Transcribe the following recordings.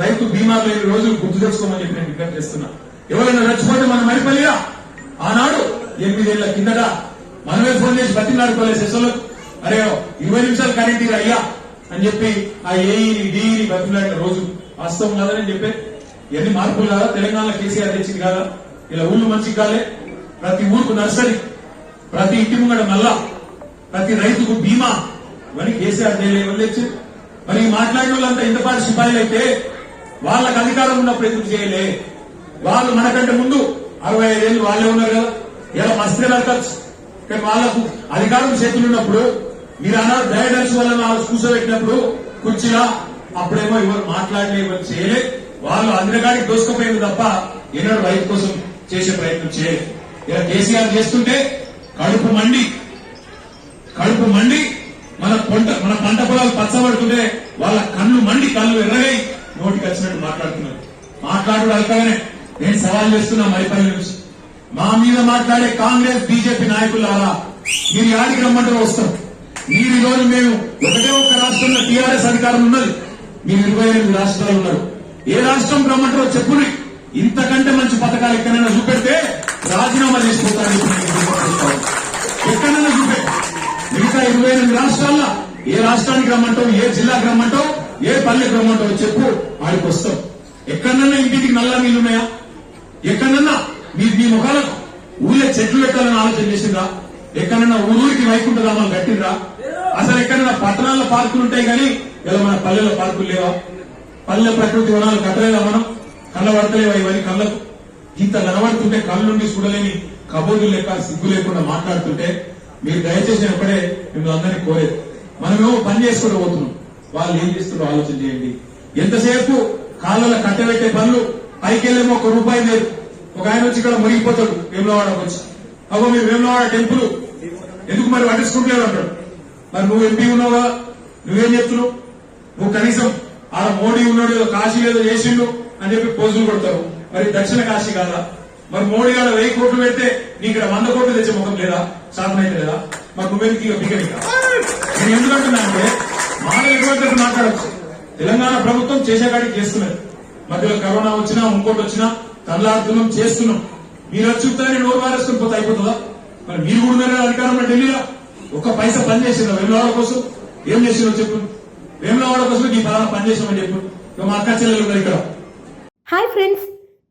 రైతు బీమా లేని రోజులు గుర్తు తెచ్చుకోమని చెప్పి నేను విజ్ఞప్తి చేస్తున్నా. ఎవరైనా చచ్చిపోతే మన మరిపల్లిగా ఆనాడు ఎనిమిదేళ్ళ కిందట మనమే ఫోన్ చేసి బతిలాడుకోలేదు సెసోలకు అరే ఇరవై నిమిషాలు కరెంట్ అయ్యా అని చెప్పి ఆ ఏఈని డీని బతిలాడిన రోజు. వాస్తవం కాదని చెప్పే ఎన్ని మార్పులు కాదా? తెలంగాణ కేసీఆర్ తెచ్చింది కాదా? ఇలా ఊళ్ళు మంచికి కాలే. ప్రతి ఊరుకు నర్సరీ ప్రతి ఇంటి ముంగడ నల్లా ప్రతి రైతుకు బీమా. మరి కేసీఆర్ చేయలేదు తెచ్చు మరి మాట్లాడిన వాళ్ళంతా ఇంతపాటి సిపాయిలు అయితే వాళ్ళకి అధికారం ఉన్నప్పుడు ఎందుకు చేయలే? వాళ్ళు మనకంటే ముందు అరవై ఐదేళ్ళు వాళ్ళే ఉన్నారు కదా. ఇలా మస్తే నరకచ్చు కానీ వాళ్ళకు అధికారం చేతులు ఉన్నప్పుడు మీరు అన్నారు గైడెన్స్ వల్ల వాళ్ళు కూర్చోబెట్టినప్పుడు కుర్చీలా అప్పుడేమో ఎవరు మాట్లాడలే ఎవరు చేయలే. వాళ్ళు అందరికాడికి దోసుకుపోయింది తప్ప ఎన్నడూ రైతు కోసం చేసే ప్రయత్నం చేయలేదు ఇలా కేసీఆర్ చేస్తుంటే కడుపు మండి కడుపు మండి మన పంట మన పంట పొలాలు పచ్చబడుతుంటే వాళ్ళ కళ్ళు మండి కళ్ళు ఎర్రగై నోటికి వచ్చినట్టు మాట్లాడుతున్నారు. మాట్లాడు అల్పగానే నేను సవాల్ చేస్తున్నా మైపల్లి నుంచి. మా మీద మాట్లాడే కాంగ్రెస్ బీజేపీ నాయకులారా మీరు యాడికి రమ్మంటే వస్తాం మీరు ఈ మేము ఒకటే ఒక రాష్ట్రంలో టీఆర్ఎస్ అధికారం ఉన్నది. మీరు ఇరవై ఎనిమిది రాష్ట్రాలు ఉన్నారు. ఏ రాష్ట్రం రమ్మంటారో చెప్పుని. ఇంతకంటే మంచి పథకాలు ఎక్కడైనా చూపెడితే రాజీనామా చేసుకుంటారు ఎక్కడైనా చూపే మిగతా ఇరవై ఎనిమిది రాష్ట్రాల్లో ఏ రాష్ట్రానికి రమ్మంటావు ఏ జిల్లాకి రమ్మంటావు ఏ పల్లె రమ్మంటావు చెప్పు ఆడికి వస్తాం. ఎక్కడన్నా ఇంటికి నల్ల నీళ్ళు ఉన్నాయా? ఎక్కడన్నా? మీ మీ ముఖాలకు ఊళ్ళో చెట్లు పెట్టాలని ఆలోచన చేసిందా ఎక్కడన్నా ఊరికి వైకుంఠధామాలు కట్టిండ్రా? అసలు ఎక్కడన్నా పట్టణాల్లో పార్కులు ఉంటాయి కానీ ఇలా మన పల్లెల్లో పార్కులు లేవా? పల్లె ప్రకృతి వనాలు కట్టలేదా మనం? కళ్ళబడతలేవా ఇవన్నీ కళ్ళకు? ఇంత కనబడుతుంటే కళ్ళుండి చూడలేని కబోర్లు లెక్క సిగ్గు లేకుండా మాట్లాడుతుంటే మీరు దయచేసి అప్పుడే మిమ్మల్ని అందరినీ కోరేది. మనమేమో పని చేసుకుంటూ పోతున్నాం. వాళ్ళు ఏం చేస్తున్నారో ఆలోచన చేయండి. ఎంతసేపు కాళ్ళలో కట్టబెట్టే పనులు? పైకెళ్ళేమో ఒక రూపాయి లేదు. ఒక ఆయన వచ్చి ఇక్కడ మునిగిపోతాడు వేములవాడకు వచ్చి. అగో మీరు వేములవాడ టెంపుల్. ఎందుకు మరి పట్టించుకుంటలేదు అంటాడు. మరి నువ్వు ఎంపీ ఉన్నావా నువ్వేం చెప్తున్నావు? నువ్వు కనీసం ఆడ మోడీ ఉన్నాడు ఏదో కాశీ ఏదో చేసిండు అని చెప్పి పోజులు కొడతావు. మరి దక్షిణ కాశీ కాదా? మరి మోడీ గారు వెయ్యి కోట్లు పెడితే నీ ఇక్కడ వంద కోట్లు తెచ్చే ముఖం లేదా? సాధనైతే లేదా? మరి నువ్వెందుకు ఇక బిగనిక నేను ఎందుకంటున్నా అంటే మాట ఎటువంటి మాట్లాడచ్చు తెలంగాణ ప్రభుత్వం చేసేకాడికి చేస్తున్నది. మధ్యలో కరోనా వచ్చినా ఇంకోటి వచ్చినా కళ్ళార్థనం చేస్తున్నాం. మీరు వచ్చి ఉత్తరాన్ని నోరు వారేసుకుని పోతే అయిపోతుందా? మరి మీరు కూడా ఉన్నారు? కదా అధికారంలో ఢిల్లీలో? ఒక్క పైసా పని చేసిందా? వెమ్లవాడ కోసం? ఏం చేసిందో చెప్పు. వేములవాడ కోసం ఈ పలానా పని చేసామని చెప్పు. మా అక్క చెల్లెలు ఉన్నారు ఇక్కడ. హాయ్ ఫ్రెండ్స్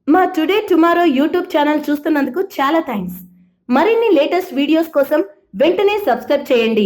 మా టుడే టుమారో యూట్యూబ్ ఛానల్ చూస్తున్నందుకు చాలా థ్యాంక్స్ మరిన్ని లేటెస్ట్ వీడియోస్ కోసం వెంటనే సబ్స్క్రైబ్ చేయండి.